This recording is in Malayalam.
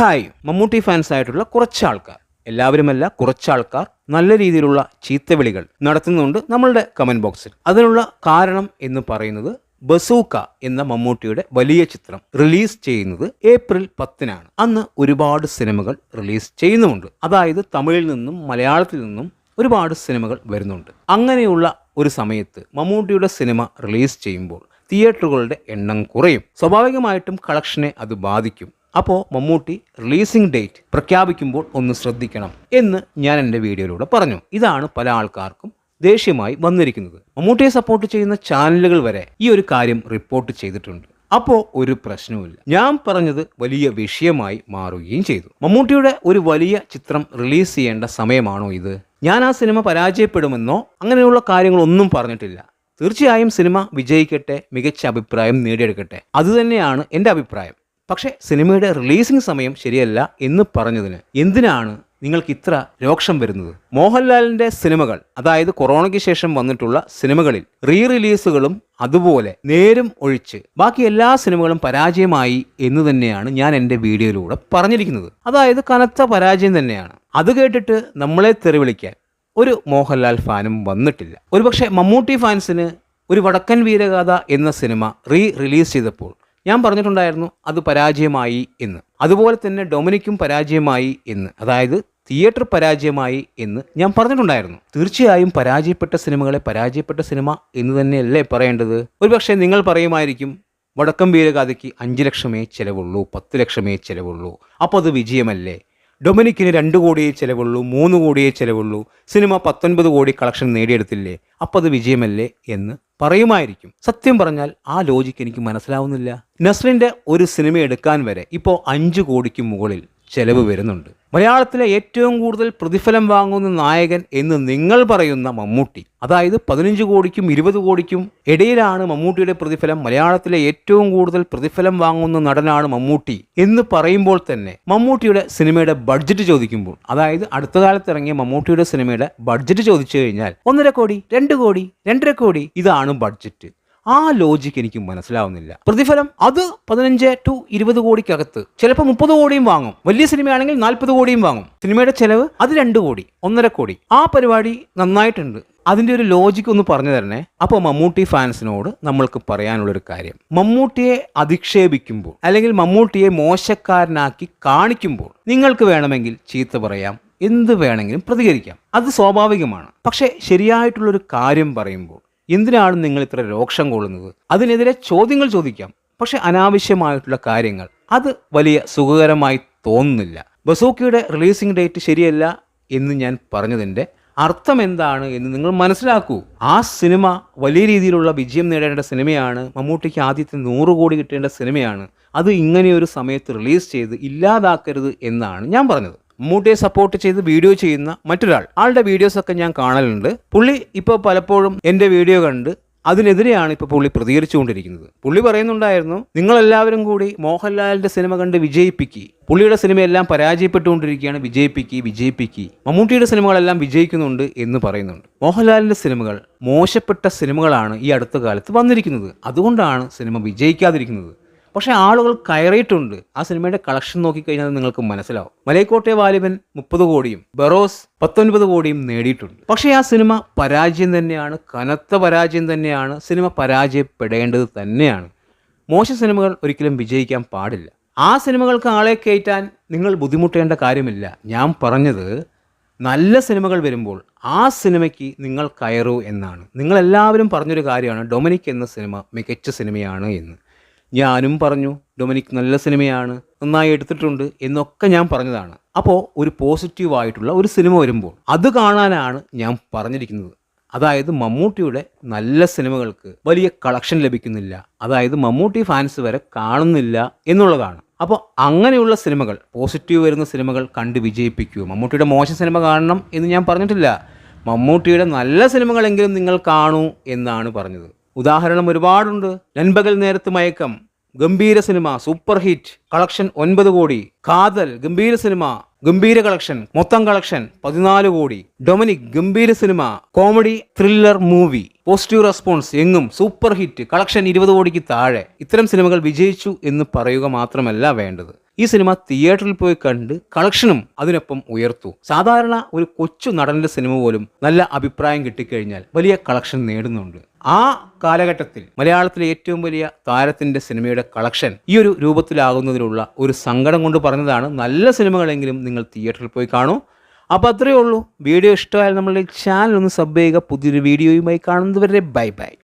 ഹായ് മമ്മൂട്ടി ഫാൻസ് ആയിട്ടുള്ള കുറച്ച് ആൾക്കാർ എല്ലാവരുമല്ല കുറച്ച് ആൾക്കാർ നല്ല രീതിയിലുള്ള ചീത്ത വിളികൾ നടത്തുന്നുണ്ട് നമ്മളുടെ കമന്റ് ബോക്സിൽ അതിനുള്ള കാരണം എന്ന് പറയുന്നത് ബസൂക്ക എന്ന മമ്മൂട്ടിയുടെ വലിയ ചിത്രം റിലീസ് ചെയ്യുന്നത് ഏപ്രിൽ പത്തിനാണ്. അന്ന് ഒരുപാട് സിനിമകൾ റിലീസ് ചെയ്യുന്നുമുണ്ട്. അതായത് തമിഴിൽ നിന്നും മലയാളത്തിൽ നിന്നും ഒരുപാട് സിനിമകൾ വരുന്നുണ്ട്. അങ്ങനെയുള്ള ഒരു സമയത്ത് മമ്മൂട്ടിയുടെ സിനിമ റിലീസ് ചെയ്യുമ്പോൾ തിയേറ്ററുകളുടെ എണ്ണം കുറയും. സ്വാഭാവികമായിട്ടും കളക്ഷനെ അത് ബാധിക്കും. അപ്പോൾ മമ്മൂട്ടി റിലീസിംഗ് ഡേറ്റ് പ്രഖ്യാപിക്കുമ്പോൾ ഒന്ന് ശ്രദ്ധിക്കണം എന്ന് ഞാൻ എന്റെ വീഡിയോയിലൂടെ പറഞ്ഞു. ഇതാണ് പല ആൾക്കാർക്കും ദേഷ്യമായി വന്നിരിക്കുന്നത്. മമ്മൂട്ടിയെ സപ്പോർട്ട് ചെയ്യുന്ന ചാനലുകൾ വരെ ഈ ഒരു കാര്യം റിപ്പോർട്ട് ചെയ്തിട്ടുണ്ട്. അപ്പോൾ ഒരു പ്രശ്നവുമില്ല. ഞാൻ പറഞ്ഞത് വലിയ വിഷയമായി മാറുകയും ചെയ്തു. മമ്മൂട്ടിയുടെ ഒരു വലിയ ചിത്രം റിലീസ് ചെയ്യേണ്ട സമയമാണോ ഇത്? ഞാൻ ആ സിനിമ പരാജയപ്പെടുമെന്നോ അങ്ങനെയുള്ള കാര്യങ്ങളൊന്നും പറഞ്ഞിട്ടില്ല. തീർച്ചയായും സിനിമ വിജയിക്കട്ടെ മികച്ച അഭിപ്രായം നേടിയെടുക്കട്ടെ. അതുതന്നെയാണ് എന്റെ അഭിപ്രായം. പക്ഷേ സിനിമയുടെ റിലീസിംഗ് സമയം ശരിയല്ല എന്ന് പറഞ്ഞതിന് എന്തിനാണ് നിങ്ങൾക്ക് ഇത്ര രോക്ഷം വരുന്നത്? മോഹൻലാലിന്റെ സിനിമകൾ അതായത് കൊറോണയ്ക്ക് ശേഷം വന്നിട്ടുള്ള സിനിമകളിൽ റീ റിലീസുകളും അതുപോലെ നേരും ഒഴിച്ച് ബാക്കി എല്ലാ സിനിമകളും പരാജയമായി എന്ന് തന്നെയാണ് ഞാൻ എന്റെ വീഡിയോയിലൂടെ പറഞ്ഞിരിക്കുന്നത്. അതായത് കനത്ത പരാജയം തന്നെയാണ്. അത് കേട്ടിട്ട് നമ്മളെ തെറിവിളിക്കാൻ ഒരു മോഹൻലാൽ ഫാനും വന്നിട്ടില്ല. ഒരുപക്ഷെ മമ്മൂട്ടി ഫാൻസിന് ഒരു വടക്കൻ വീരഗാഥ എന്ന സിനിമ റീ റിലീസ് ചെയ്തപ്പോൾ ഞാൻ പറഞ്ഞിട്ടുണ്ടായിരുന്നു അത് പരാജയമായി എന്ന്. അതുപോലെ തന്നെ ഡൊമിനിക്കും പരാജയമായി എന്ന്. അതായത് തിയേറ്റർ പരാജയമായി എന്ന് ഞാൻ പറഞ്ഞിട്ടുണ്ടായിരുന്നു. തീർച്ചയായും പരാജയപ്പെട്ട സിനിമകളെ പരാജയപ്പെട്ട സിനിമ എന്ന് തന്നെയല്ലേ പറയേണ്ടത്? ഒരുപക്ഷെ നിങ്ങൾ പറയുമായിരിക്കും വടക്കം വീരഗാഥയ്ക്ക് അഞ്ച് ലക്ഷമേ ചിലവുള്ളൂ പത്ത് ലക്ഷമേ ചിലവുള്ളൂ. അപ്പോൾ അത് വിജയമല്ലേ? ഡൊമിനിക്കിന് രണ്ട് കോടിയേ ചിലവുള്ളൂ മൂന്ന് കോടിയേ ചിലവുള്ളൂ സിനിമ പത്തൊൻപത് കോടി കളക്ഷൻ നേടിയെടുത്തില്ലേ? അപ്പോൾ അത് വിജയമല്ലേ എന്ന് പറയുമായിരിക്കും. സത്യം പറഞ്ഞാൽ ആ ലോജിക്ക് എനിക്ക് മനസ്സിലാവുന്നില്ല. നസ്രിന്റെ ഒരു സിനിമ എടുക്കാൻ വരെ ഇപ്പോൾ അഞ്ച് കോടിക്ക് മുകളിൽ ചെലവ് വരുന്നുണ്ട്. മലയാളത്തിലെ ഏറ്റവും കൂടുതൽ പ്രതിഫലം വാങ്ങുന്ന നായകൻ എന്ന് നിങ്ങൾ പറയുന്ന മമ്മൂട്ടി. അതായത് പതിനഞ്ച് കോടിക്കും ഇരുപത് കോടിക്കും ഇടയിലാണ് മമ്മൂട്ടിയുടെ പ്രതിഫലം. മലയാളത്തിലെ ഏറ്റവും കൂടുതൽ പ്രതിഫലം വാങ്ങുന്ന നടനാണ് മമ്മൂട്ടി എന്ന് പറയുമ്പോൾ തന്നെ മമ്മൂട്ടിയുടെ സിനിമയുടെ ബഡ്ജറ്റ് ചോദിക്കുമ്പോൾ അതായത് അടുത്ത കാലത്ത് ഇറങ്ങിയ മമ്മൂട്ടിയുടെ സിനിമയുടെ ബഡ്ജറ്റ് ചോദിച്ചു കഴിഞ്ഞാൽ ഒന്നര കോടി രണ്ട് കോടി രണ്ടര കോടി ഇതാണ് ബഡ്ജറ്റ്. ആ ലോജിക്ക് എനിക്ക് മനസ്സിലാവുന്നില്ല. പ്രതിഫലം അത് പതിനഞ്ച് ടു ഇരുപത് കോടിക്കകത്ത്. ചിലപ്പോൾ മുപ്പത് കോടിയും വാങ്ങും. വലിയ സിനിമയാണെങ്കിൽ നാൽപ്പത് കോടിയും വാങ്ങും. സിനിമയുടെ ചെലവ് അത് രണ്ട് കോടി ഒന്നര കോടി. ആ പരിപാടി നന്നായിട്ടുണ്ട്. അതിന്റെ ഒരു ലോജിക്ക് ഒന്ന് പറഞ്ഞു തരണേ. അപ്പോൾ മമ്മൂട്ടി ഫാൻസിനോട് നമ്മൾക്ക് പറയാനുള്ള ഒരു കാര്യം. മമ്മൂട്ടിയെ അധിക്ഷേപിക്കുമ്പോൾ അല്ലെങ്കിൽ മമ്മൂട്ടിയെ മോശക്കാരനാക്കി കാണിക്കുമ്പോൾ നിങ്ങൾക്ക് വേണമെങ്കിൽ ചീത്ത പറയാം. എന്ത് വേണമെങ്കിലും പ്രതികരിക്കാം. അത് സ്വാഭാവികമാണ്. പക്ഷേ ശരിയായിട്ടുള്ളൊരു കാര്യം പറയുമ്പോൾ എന്തിനാണ് നിങ്ങൾ ഇത്ര രോക്ഷം കൊള്ളുന്നത്? അതിനെതിരെ ചോദ്യങ്ങൾ ചോദിക്കാം. പക്ഷെ അനാവശ്യമായിട്ടുള്ള കാര്യങ്ങൾ. അത് വലിയ സുഖകരമായി തോന്നുന്നില്ല. ബസൂക്കിയുടെ റിലീസിംഗ് ഡേറ്റ് ശരിയല്ല എന്ന് ഞാൻ പറഞ്ഞതിന്റെ അർത്ഥം എന്താണ് എന്ന് നിങ്ങൾ മനസ്സിലാക്കൂ. ആ സിനിമ വലിയ രീതിയിലുള്ള വിജയം നേടേണ്ട സിനിമയാണ്. മമ്മൂട്ടിക്ക് ആദ്യത്തെ നൂറ് കോടി കിട്ടേണ്ട സിനിമയാണ്. അത് ഇങ്ങനെയൊരു സമയത്ത് റിലീസ് ചെയ്ത് ഇല്ലാതാക്കരുത് എന്നാണ് ഞാൻ പറഞ്ഞത്. മമ്മൂട്ടിയെ സപ്പോർട്ട് ചെയ്ത് വീഡിയോ ചെയ്യുന്ന മറ്റൊരാൾ. ആളുടെ വീഡിയോസൊക്കെ ഞാൻ കാണലുണ്ട്. പുള്ളി ഇപ്പോൾ പലപ്പോഴും എന്റെ വീഡിയോ കണ്ട് അതിനെതിരെയാണ് ഇപ്പോൾ പുള്ളി പ്രതികരിച്ചുകൊണ്ടിരിക്കുന്നത്. പുള്ളി പറയുന്നുണ്ടായിരുന്നു നിങ്ങളെല്ലാവരും കൂടി മോഹൻലാലിന്റെ സിനിമ കണ്ട് വിജയിപ്പിക്കി. പുള്ളിയുടെ സിനിമയെല്ലാം പരാജയപ്പെട്ടുകൊണ്ടിരിക്കുകയാണ്. വിജയിപ്പിക്കി വിജയിപ്പിക്കി. മമ്മൂട്ടിയുടെ സിനിമകളെല്ലാം വിജയിക്കുന്നുണ്ട് എന്ന് പറയുന്നുണ്ട്. മോഹൻലാലിന്റെ സിനിമകൾ മോശപ്പെട്ട സിനിമകളാണ് ഈ അടുത്ത കാലത്ത് വന്നിരിക്കുന്നത്. അതുകൊണ്ടാണ് സിനിമ വിജയിക്കാതിരിക്കുന്നത്. പക്ഷേ ആളുകൾ കയറിയിട്ടുണ്ട്. ആ സിനിമയുടെ കളക്ഷൻ നോക്കിക്കഴിഞ്ഞാൽ നിങ്ങൾക്ക് മനസ്സിലാവും. മലൈക്കോട്ടെ വാലിബൻ മുപ്പത് കോടിയും ബറോസ് പത്തൊൻപത് കോടിയും നേടിയിട്ടുണ്ട്. പക്ഷേ ആ സിനിമ പരാജയം തന്നെയാണ് കനത്ത പരാജയം തന്നെയാണ് സിനിമ പരാജയപ്പെടേണ്ടത് തന്നെയാണ്. മോശം സിനിമകൾ ഒരിക്കലും വിജയിക്കാൻ പാടില്ല. ആ സിനിമകൾക്ക് ആളെ കയറ്റാൻ നിങ്ങൾ ബുദ്ധിമുട്ടേണ്ട കാര്യമില്ല. ഞാൻ പറഞ്ഞത് നല്ല സിനിമകൾ വരുമ്പോൾ ആ സിനിമയ്ക്ക് നിങ്ങൾ കയറൂ എന്നാണ്. നിങ്ങളെല്ലാവരും പറഞ്ഞൊരു കാര്യമാണ് ഡൊമിനിക് എന്ന സിനിമ മികച്ച സിനിമയാണ് എന്ന്. ഞാനും പറഞ്ഞു ഡൊമിനിക് നല്ല സിനിമയാണ് നന്നായി എടുത്തിട്ടുണ്ട് എന്നൊക്കെ ഞാൻ പറഞ്ഞതാണ്. അപ്പോൾ ഒരു പോസിറ്റീവായിട്ടുള്ള ഒരു സിനിമ വരുമ്പോൾ അത് കാണാനാണ് ഞാൻ പറഞ്ഞിരിക്കുന്നത്. അതായത് മമ്മൂട്ടിയുടെ നല്ല സിനിമകൾക്ക് വലിയ കളക്ഷൻ ലഭിക്കുന്നില്ല. അതായത് മമ്മൂട്ടി ഫാൻസ് വരെ കാണുന്നില്ല എന്നുള്ളതാണ്. അപ്പോൾ അങ്ങനെയുള്ള സിനിമകൾ പോസിറ്റീവ് വരുന്ന സിനിമകൾ കണ്ട് വിജയിപ്പിക്കൂ. മമ്മൂട്ടിയുടെ മോശം സിനിമ കാണണം എന്ന് ഞാൻ പറഞ്ഞിട്ടില്ല. മമ്മൂട്ടിയുടെ നല്ല സിനിമകളെങ്കിലും നിങ്ങൾ കാണൂ എന്നാണ് പറഞ്ഞത്. ഉദാഹരണം ഒരുപാടുണ്ട്. നൻപകൽ നേരത്ത് മയക്കം ഗംഭീര സിനിമ സൂപ്പർ ഹിറ്റ് കളക്ഷൻ ഒൻപത് കോടി കാതൽ ഗംഭീര സിനിമ ഗംഭീര കളക്ഷൻ മൊത്തം കളക്ഷൻ പതിനാല് കോടി. ഡൊമിനിക് ഗംഭീര cinema comedy thriller movie. Positive response എങ്ങും സൂപ്പർ ഹിറ്റ് കളക്ഷൻ ഇരുപത് കോടിക്ക് താഴെ. ഇത്തരം സിനിമകൾ വിജയിച്ചു എന്ന് പറയുക മാത്രമല്ല വേണ്ടത്. ഈ സിനിമ തിയേറ്ററിൽ പോയി കണ്ട് കളക്ഷനും അതിനൊപ്പം ഉയർത്തു. സാധാരണ ഒരു കൊച്ചു നടന്റെ സിനിമ പോലും നല്ല അഭിപ്രായം കിട്ടിക്കഴിഞ്ഞാൽ വലിയ കളക്ഷൻ നേടുന്നുണ്ട്. ആ കാലഘട്ടത്തിൽ മലയാളത്തിലെ ഏറ്റവും വലിയ താരത്തിന്റെ സിനിമയുടെ കളക്ഷൻ ഈ ഒരു രൂപത്തിലാകുന്നതിലുള്ള ഒരു സങ്കടം കൊണ്ട് പറഞ്ഞതാണ് നല്ല സിനിമകളെങ്കിലും നിങ്ങൾ തിയേറ്ററിൽ പോയി കാണൂ. അപ്പോൾ അത്രയേ ഉള്ളൂ. വീഡിയോ ഇഷ്ടമായാൽ നമ്മളുടെ ചാനൽ ഒന്ന് സബ് ചെയ്യുക. പുതിയൊരു വീഡിയോയുമായി കാണുന്നതുവരെ ബൈ ബൈ.